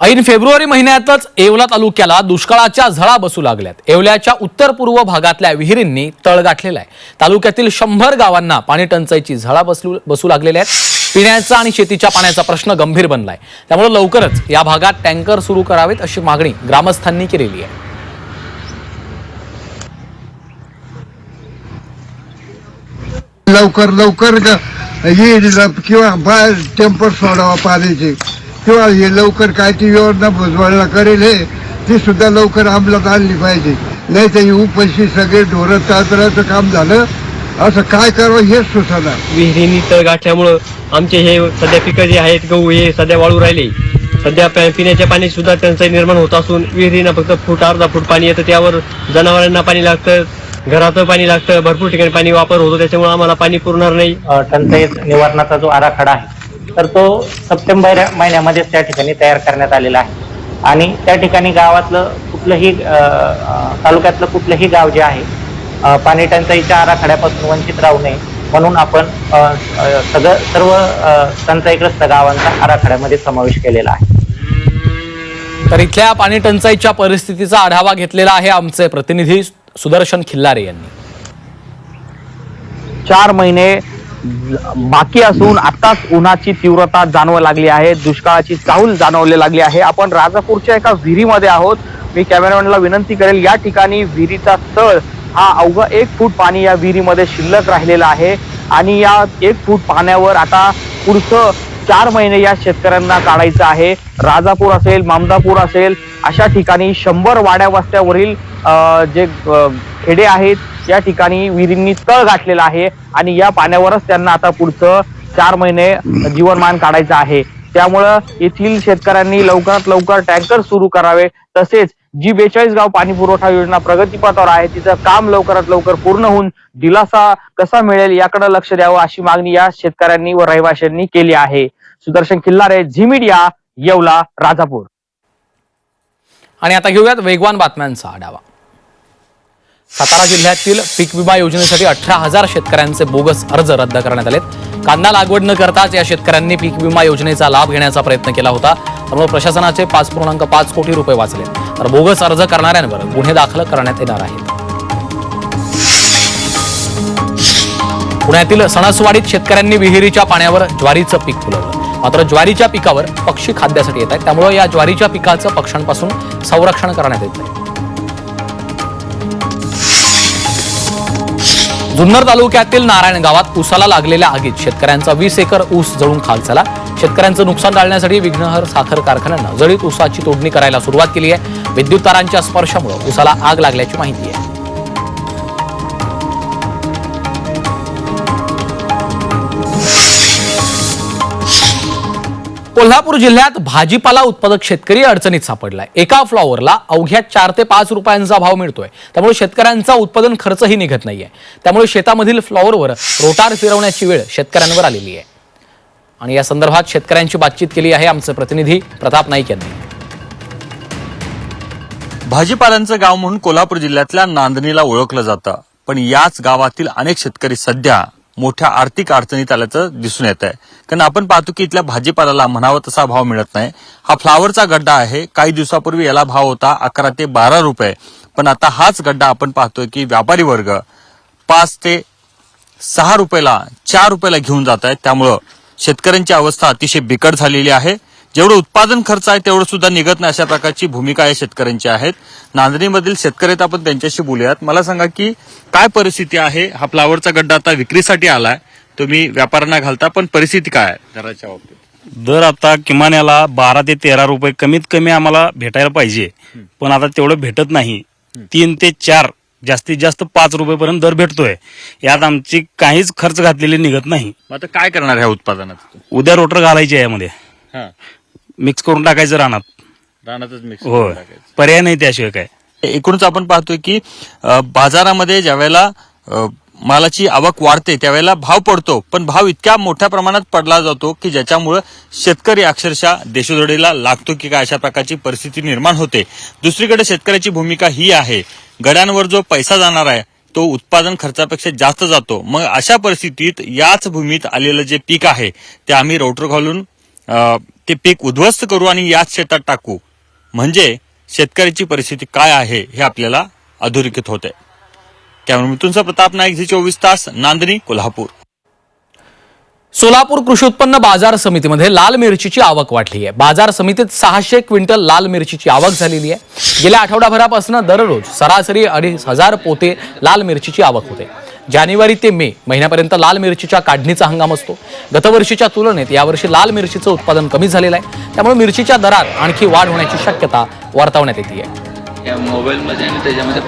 ऐन फेब्रुवारी महिन्यातच येवला तालुक्याला दुष्काळाच्या झळा बसू लागल्यात. येवल्याच्या उत्तर पूर्व भागातल्या विहिरींनी तळ गाठलेला आहे. तालुक्यातील शंभर गावांना पाणी टंचाईची झळा बसू बसू लागलेल्या आहेत. पिण्याचा आणि शेतीच्या पाण्याचा प्रश्न गंभीर बनलाय. त्यामुळे लवकरच या भागात टँकर सुरू करावेत अशी मागणी ग्रामस्थांनी केलेली आहे. लवकर लवकर किंवा टेम्पर सोडावा पाण्याची. किंवा हे लवकर काय ती योजना भुजबळला करेल हे ती सुद्धा लवकर अंमलात आणली पाहिजे. नाही तर ही उपशी सगळे ढोरं चाचण्याचं काम झालं. असं काय करावं हेच सुचना. विहिरींनी तळ गाठल्यामुळं आमचे हे सध्या पिकं जे आहेत गहू हे सध्या वाळू राहिले. सध्या पिण्याच्या पाणी सुद्धा टंचाई निर्माण होत असून विहिरींना फक्त फूट अर्धा फूट पाणी येतं. त्यावर जनावरांना पाणी लागतं घराचं पाणी लागतं भरपूर ठिकाणी पाणी वापर होतो. त्याच्यामुळे आम्हाला पाणी पुरणार नाही. टंचाई निवारणाचा जो आराखडा आहे तर तो सप्टेंबर महिन्यामध्येच त्या ठिकाणी तयार करण्यात आलेला आहे. आणि त्या ठिकाणी गावातलं कुठलंही तालुक्यातलं कुठलंही गाव जे आहे पाणी टंचाईच्या आराखड्यापासून वंचित राहू नये म्हणून आपण सगळं सर्व टंचाईग्रस्त गावांचा आराखड्यामध्ये समावेश केलेला आहे. तर इथल्या पाणी टंचाईच्या परिस्थितीचा आढावा घेतलेला आहे आमचे प्रतिनिधी सुदर्शन खिल्लारे यांनी. चार महिने बाकी असून आताच उन्हाची तीव्रता जाणवू लागली आहे दुष्काळाची चाहूल जाणवले लागली आहे. आपण राजापूरच्या एका विहिरीमध्ये आहोत. मी कॅमेरामॅनला विनंती करेल या ठिकाणी विहिरीचा तळ हा अवघा एक फूट पाणी या विहिरीमध्ये शिल्लक राहिलेला आहे. आणि या एक फूट पाण्यावर आता पुढचं चार महिने या शेतकऱ्यांना काढायचं आहे. राजापूर असेल मामदापूर असेल अशा ठिकाणी शंभर वाड्या वस्त्यावरील जे खेडे आहेत या ठिकाणी विहिरींनी तळ गाठलेला आहे आणि या पाण्यावरच त्यांना आता पुढचं चार महिने जीवनमान काढायचं आहे. त्यामुळं येथील शेतकऱ्यांनी लवकरात लवकर टँकर सुरू करावे. तसेच जी बेचाळीस गाव पाणी पुरवठा योजना प्रगतीपथावर आहे तिचं काम लवकरात लवकर पूर्ण होऊन दिलासा कसा मिळेल याकडे लक्ष द्यावं अशी मागणी या शेतकऱ्यांनी व रहिवाशांनी केली आहे. सुदर्शन किल्लारे झी मीडिया येवला राजापूर. आणि आता घेऊयात वेगवान बातम्यांचा आढावा. सातारा जिल्ह्यातील पीक विमा योजनेसाठी अठरा हजार शेतकऱ्यांचे बोगस अर्ज रद्द करण्यात आलेत. कांदा लागवड न करताच या शेतकऱ्यांनी पीक विमा योजनेचा लाभ घेण्याचा प्रयत्न केला होता. त्यामुळे प्रशासनाचे पाच पूर्णांक पाच कोटी रुपये वाचले. तर बोगस अर्ज करणाऱ्यांवर गुन्हे दाखल करण्यात येणार आहेत. पुण्यातील सणसवाडीत शेतकऱ्यांनी विहिरीच्या पाण्यावर ज्वारीचं पीक फुलवलं. मात्र ज्वारीच्या पिकावर पक्षी खाद्यासाठी येत आहेत. त्यामुळे या ज्वारीच्या पिकाचं पक्ष्यांपासून संरक्षण करण्यात येत आहे. जुन्नर तालुक्यातील नारायण गावात ऊसाला लागलेल्या आगीत शेतकऱ्यांचा वीस एकर ऊस जळून खाक झाला. शेतकऱ्यांचं नुकसान टाळण्यासाठी विघ्नहर साखर कारखान्यानं जळीत ऊसाची तोडणी करायला सुरुवात केली आहे. विद्युत तारांच्या स्पर्शामुळे ऊसाला आग लागल्याची माहिती आहे. कोल्हापूर जिल्ह्यात भाजीपाला उत्पादक शेतकरी अडचणीत सापडलाय. एका फ्लॉवरला अवघ्या चार ते पाच रुपयांचा भाव मिळतोय. त्यामुळे शेतकऱ्यांचा उत्पादन खर्चही निघत नाहीये. त्यामुळे शेतामधील फ्लॉवरवर रोटार फिरवण्याची वेळ शेतकऱ्यांवर आलेली आहे. आणि या संदर्भात शेतकऱ्यांची बातचीत केली आहे आमचे प्रतिनिधी प्रताप नाईक यांनी. भाजीपाल्यांचं गाव म्हणून कोल्हापूर जिल्ह्यातल्या नांदणीला ओळखलं जातं. पण याच गावातील अनेक शेतकरी सध्या मोठ्या आर्थिक अडचणीत आल्याचं दिसून येत आहे. कारण आपण पाहतो की इथल्या भाजीपाल्याला म्हणावा तसा भाव मिळत नाही. हा फ्लावरचा गड्डा आहे. काही दिवसापूर्वी याला भाव होता अकरा ते बारा रुपये. पण आता हाच गड्डा आपण पाहतोय की व्यापारी वर्ग पाच ते सहा रुपयाला चार रुपयाला घेऊन जात आहेत. त्यामुळं शेतकऱ्यांची अवस्था अतिशय बिकट झालेली आहे. जेवढं उत्पादन खर्च आहे तेवढं सुद्धा निघत नाही अशा प्रकारची भूमिका या शेतकऱ्यांची आहेत. नांदणीमधील शेतकरी आपण त्यांच्याशी बोलूयात. मला सांगा की काय परिस्थिती आहे? हा फ्लावरचा गड्डा आता विक्रीसाठी आलाय. तुम्ही व्यापाऱ्यांना घालता पण परिस्थिती काय आहे दराच्या बाबतीत? दर आता किमान याला बारा ते तेरा रुपये कमीत कमी आम्हाला भेटायला पाहिजे. पण आता तेवढं भेटत नाही. तीन ते चार जास्तीत जास्त पाच रुपयेपर्यंत दर भेटतोय. यात आमची काहीच खर्च घातलेली निघत नाही. मग आता काय करणार ह्या उत्पादनात? उद्या रोटर घालायचे आहे यामध्ये. हा. मिक्स करून टाकायचं रानात. रानातच मिक्स होय. पर्याय नाही त्याशिवाय काय. एकूणच आपण पाहतोय की अ, बाजारामध्ये ज्यावेळेला अ, मालाची आवक वाढते त्यावेळेला भाव पडतो. पण भाव इतक्या मोठ्या प्रमाणात पडला जातो की ज्याच्यामुळं शेतकरी अक्षरशः देशोधडीला लागतो की काय अशा प्रकारची परिस्थिती निर्माण होते. दुसरीकडे शेतकऱ्याची भूमिका ही आहे. गड्यांवर जो पैसा जाणार आहे तो उत्पादन खर्चापेक्षा जास्त जातो. मग अशा परिस्थितीत याच भूमीत आलेलं जे पीक आहे ते आम्ही रोटर घालून अ, ते पीक उद्ध्वस्त करू आणि याच शेतात टाकू. म्हणजे शेतकऱ्याची परिस्थिती काय आहे हे आपल्याला अधोरेखित होते. कॅमेरा मिथुनचा प्रताप नाईक झी चोवीस तास नांदणी कोल्हापूर. सोलापूर कृषी उत्पन्न बाजार समितीमध्ये लाल मिरचीची आवक वाढली आहे. बाजार समितीत सहाशे क्विंटल लाल मिरचीची आवक झालेली आहे. गेल्या आठवडाभरापासून दररोज सरासरी अडीच हजार पोते लाल मिरचीची आवक होते. जानेवारी ते मे महिन्यापर्यंत लाल मिरचीच्या काढणीचा हंगाम असतो. गतवर्षीच्या तुलनेत यावर्षी लाल मिरचीचं उत्पादन कमी झालेलं आहे. त्यामुळे मिरचीच्या दरात आणखी वाढ होण्याची शक्यता वर्तवण्यात येते. मोबाईलमध्ये आणि त्याच्यामध्ये